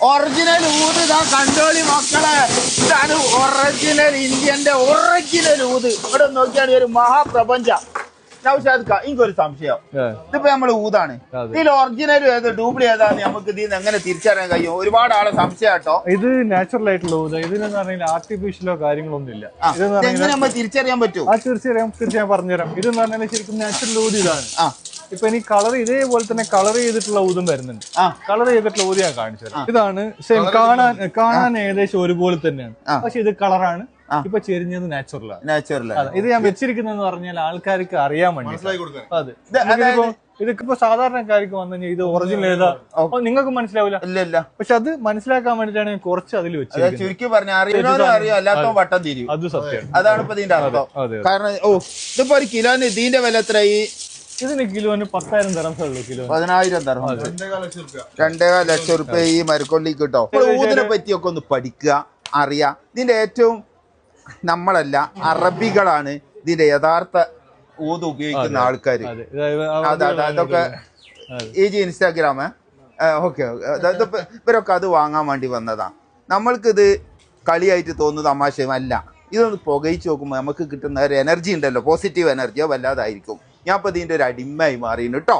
Original ഊത് ഇതാ കണ്ടോളി മക്കളെ. ഇതാണ് ഒറിജിനൽ ഇന്ത്യന്റെ ഒറിജിനൽ ഊത്. ഇവിടെ നോക്കിയാണ് ഒരു മഹാപ്രപഞ്ച. നൗഷാദ് ഖാ എനിക്കൊരു സംശയം. ഇതിപ്പോ നമ്മൾ ഊതാണ്. ഇതിൽ ഒറിജിനൽ ഏത് ഡ്യൂപ്ലി ഏതാന്ന് നമുക്ക് ഇതിൽ നിന്ന് എങ്ങനെ തിരിച്ചറിയാൻ കഴിയും? ഒരുപാട് ആളെ സംശയം കേട്ടോ. ഇത് നാച്ചുറൽ ആയിട്ടുള്ള ഊത. ഇതിനെന്ന് പറഞ്ഞാൽ ആർട്ടിഫിഷ്യലോ കാര്യങ്ങളൊന്നും ഇല്ല എങ്ങനെ നമ്മൾ തിരിച്ചറിയാൻ പറ്റും? ആ തീർച്ചയായും. തീർച്ചയായും പറഞ്ഞുതരാം. ഇതെന്ന് പറഞ്ഞാൽ ശരിക്കും നാച്ചുറൽ ഊതി ഇതാണ്. ആ. ഇപ്പൊ ഇനി കളർ ഇതേപോലെ തന്നെ കളർ ചെയ്തിട്ടുള്ള ഊതും വരുന്നുണ്ട്. ആ. കളർ ചെയ്തിട്ടുള്ള ഊതി ഞാൻ കാണിച്ചത് ഇതാണ് സെയിം കാണാൻ കാണാൻ ഏകദേശം ഒരുപോലെ തന്നെയാണ്. പക്ഷെ ഇത് കളറാണ് ഇപ്പൊ ചെരിഞ്ഞത് നാച്ചുറൽ ആണ്. നാച്ചുറൽ ഇത് ഞാൻ വെച്ചിരിക്കുന്നതെന്ന് പറഞ്ഞാൽ ആൾക്കാർക്ക് അറിയാൻ വേണ്ടി അതെ. ഇതിപ്പോ സാധാരണക്കാർക്ക് വന്നു കഴിഞ്ഞാൽ ഇത് ഒറിജിനൽ ഏതാ? അപ്പൊ നിങ്ങൾക്ക് മനസ്സിലാവില്ല. ഇല്ല ഇല്ല. പക്ഷെ അത് മനസ്സിലാക്കാൻ വേണ്ടിട്ടാണ് ഞാൻ കുറച്ച് അതിൽ വെച്ചത് ചുരുക്കി പറഞ്ഞ അറിയുന്നവരും അറിയാം അല്ലാത്തവൻ വട്ടം തിരിയും. അത് അതാണ് ഇപ്പൊ ഇതിന്റെ അർത്ഥം. കാരണം ഓ ഇതിപ്പോ ഒരു കിലോന് ഇതിന്റെ വില എത്രയായി? ഈ ഇതിന് കിലോന് പത്തായിരം തരംസേ ഉള്ളൂ കിലോ പതിനായിരം തരം. രണ്ടേകാൽ ലക്ഷം റുപ്യ ഈ മരക്കൊല്ലി കിട്ടോ ഊതിനെ പറ്റിയൊക്കെ ഒന്ന് പഠിക്കുക അറിയാം. ഇതിന്റെ ഏറ്റവും നമ്മളല്ല അറബികളാണ് ഇതിന്റെ യഥാർത്ഥ ഊത് ഉപയോഗിക്കുന്ന ആൾക്കാർ അതെ. അതെ അതെ അതൊക്കെ ഈ ജി ഇൻസ്റ്റാഗ്രാമ്. ഓക്കെ ഇവരൊക്കെ അത് വാങ്ങാൻ വേണ്ടി വന്നതാ. നമ്മൾക്കിത് കളിയായിട്ട് തോന്നുന്ന തമാശയും അല്ല ഇതൊന്ന് പുകയിച്ച് നോക്കുമ്പോൾ നമുക്ക് കിട്ടുന്ന ഒരു എനർജി ഉണ്ടല്ലോ. പോസിറ്റീവ് എനർജിയോ വല്ലാതായിരിക്കും. ഞാൻ അപ്പൊ ഇതിന്റെ ഒരു അടിമയായി മാറിയിരുന്നു കേട്ടോ